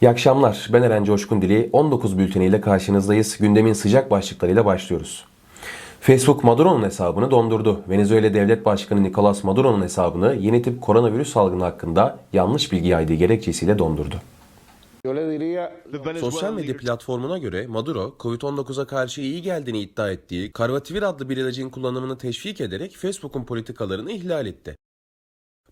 İyi akşamlar. Ben Eren Coşkun Dili. 19 bülteniyle karşınızdayız. Gündemin sıcak başlıklarıyla başlıyoruz. Facebook Maduro'nun hesabını dondurdu. Venezuela Devlet Başkanı Nicolas Maduro'nun hesabını yeni tip koronavirüs salgını hakkında yanlış bilgi yaydığı gerekçesiyle dondurdu. Sosyal medya platformuna göre Maduro, Covid-19'a karşı iyi geldiğini iddia ettiği Carbativir adlı bir ilacın kullanımını teşvik ederek Facebook'un politikalarını ihlal etti.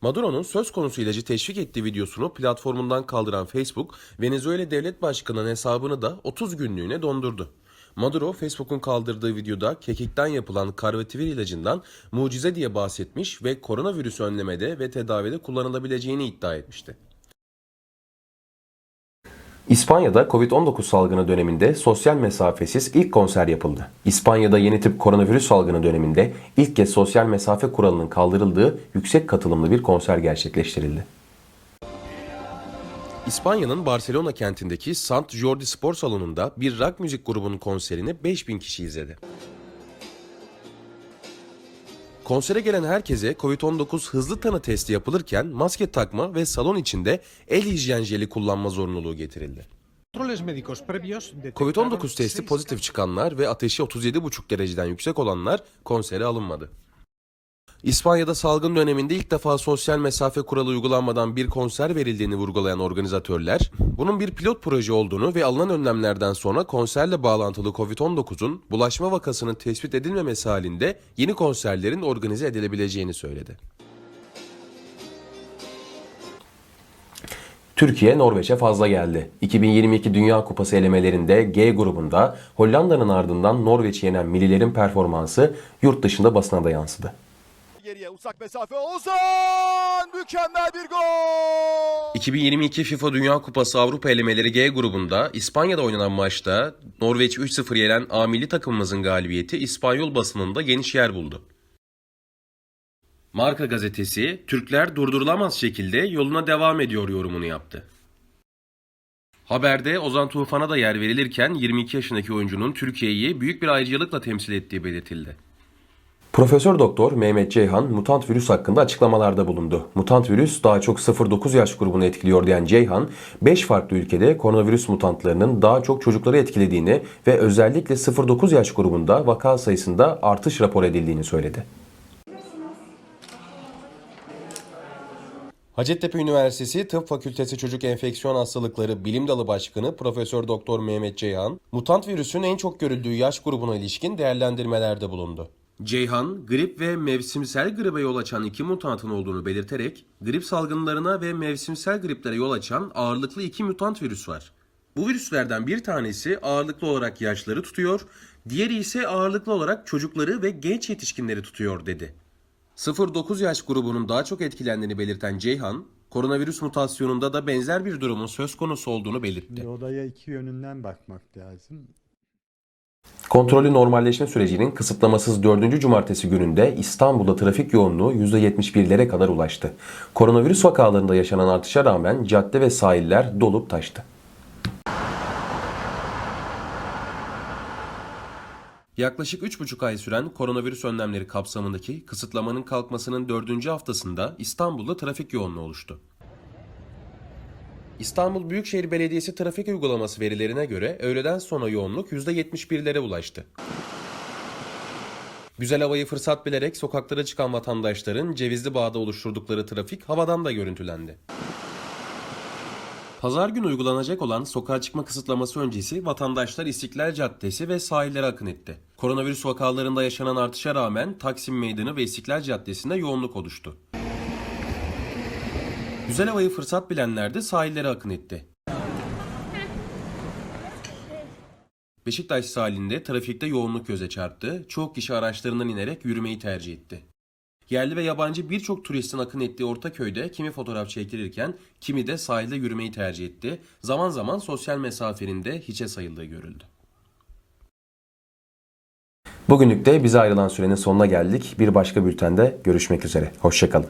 Maduro'nun söz konusu ilacı teşvik ettiği videosunu platformundan kaldıran Facebook, Venezuela Devlet Başkanı'nın hesabını da 30 günlüğüne dondurdu. Maduro, Facebook'un kaldırdığı videoda kekikten yapılan Carbativir ilacından mucize diye bahsetmiş ve koronavirüs önlemede ve tedavide kullanılabileceğini iddia etmişti. İspanya'da Covid-19 salgını döneminde sosyal mesafesiz ilk konser yapıldı. İspanya'da yeni tip koronavirüs salgını döneminde ilk kez sosyal mesafe kuralının kaldırıldığı yüksek katılımlı bir konser gerçekleştirildi. İspanya'nın Barcelona kentindeki Sant Jordi Spor Salonu'nda bir rock müzik grubunun konserini 5000 kişi izledi. Konsere gelen herkese Covid-19 hızlı tanı testi yapılırken maske takma ve salon içinde el hijyen jeli kullanma zorunluluğu getirildi. Controles médicos previos Covid-19 testi pozitif çıkanlar ve ateşi 37,5 dereceden yüksek olanlar konsere alınmadı. İspanya'da salgın döneminde ilk defa sosyal mesafe kuralı uygulanmadan bir konser verildiğini vurgulayan organizatörler, bunun bir pilot proje olduğunu ve alınan önlemlerden sonra konserle bağlantılı Covid-19'un bulaşma vakasının tespit edilmemesi halinde yeni konserlerin organize edilebileceğini söyledi. Türkiye Norveç'e fazla geldi. 2022 Dünya Kupası elemelerinde G grubunda Hollanda'nın ardından Norveç'i yenen millilerin performansı yurt dışında basına da yansıdı. Geriye uzak mesafe Ozan! Mükemmel bir gol! 2022 FIFA Dünya Kupası Avrupa elemeleri G grubunda İspanya'da oynanan maçta Norveç 3-0 yenen A milli takımımızın galibiyeti İspanyol basınında geniş yer buldu. Marka gazetesi Türkler durdurulamaz şekilde yoluna devam ediyor yorumunu yaptı. Haberde Ozan Tufan'a da yer verilirken 22 yaşındaki oyuncunun Türkiye'yi büyük bir ayrıcalıkla temsil ettiği belirtildi. Profesör Doktor Mehmet Ceyhan mutant virüs hakkında açıklamalarda bulundu. Mutant virüs daha çok 0-9 yaş grubunu etkiliyor diyen Ceyhan, 5 farklı ülkede koronavirüs mutantlarının daha çok çocukları etkilediğini ve özellikle 0-9 yaş grubunda vaka sayısında artış rapor edildiğini söyledi. Hacettepe Üniversitesi Tıp Fakültesi Çocuk Enfeksiyon Hastalıkları Bilim Dalı Başkanı Profesör Doktor Mehmet Ceyhan, mutant virüsün en çok görüldüğü yaş grubuna ilişkin değerlendirmelerde bulundu. Ceyhan, grip ve mevsimsel gribe yol açan iki mutantın olduğunu belirterek, grip salgınlarına ve mevsimsel griplere yol açan ağırlıklı iki mutant virüs var. Bu virüslerden bir tanesi ağırlıklı olarak yaşları tutuyor, diğeri ise ağırlıklı olarak çocukları ve genç yetişkinleri tutuyor dedi. 0-9 yaş grubunun daha çok etkilendiğini belirten Ceyhan, koronavirüs mutasyonunda da benzer bir durumun söz konusu olduğunu belirtti. Bir olaya iki yönünden bakmak lazım. Kontrollü normalleşme sürecinin kısıtlamasız 4. cumartesi gününde İstanbul'da trafik yoğunluğu %71'lere kadar ulaştı. Koronavirüs vakalarında yaşanan artışa rağmen cadde ve sahiller dolup taştı. Yaklaşık 3,5 ay süren koronavirüs önlemleri kapsamındaki kısıtlamanın kalkmasının 4. haftasında İstanbul'da trafik yoğunluğu oluştu. İstanbul Büyükşehir Belediyesi trafik uygulaması verilerine göre öğleden sonra yoğunluk %71'lere ulaştı. Güzel havayı fırsat bilerek sokaklara çıkan vatandaşların Cevizli Bağ'da oluşturdukları trafik havadan da görüntülendi. Pazar günü uygulanacak olan sokağa çıkma kısıtlaması öncesi vatandaşlar İstiklal Caddesi ve sahillere akın etti. Koronavirüs vakalarında yaşanan artışa rağmen Taksim Meydanı ve İstiklal Caddesi'nde yoğunluk oluştu. Güzel havayı fırsat bilenler de sahillere akın etti. Beşiktaş sahilinde trafikte yoğunluk göze çarptı. Çoğu kişi araçlarından inerek yürümeyi tercih etti. Yerli ve yabancı birçok turistin akın ettiği Ortaköy'de kimi fotoğraf çekilirken kimi de sahilde yürümeyi tercih etti. Zaman zaman sosyal mesafenin de hiçe sayıldığı görüldü. Bugünlük de bize ayrılan sürenin sonuna geldik. Bir başka bültende görüşmek üzere. Hoşçakalın.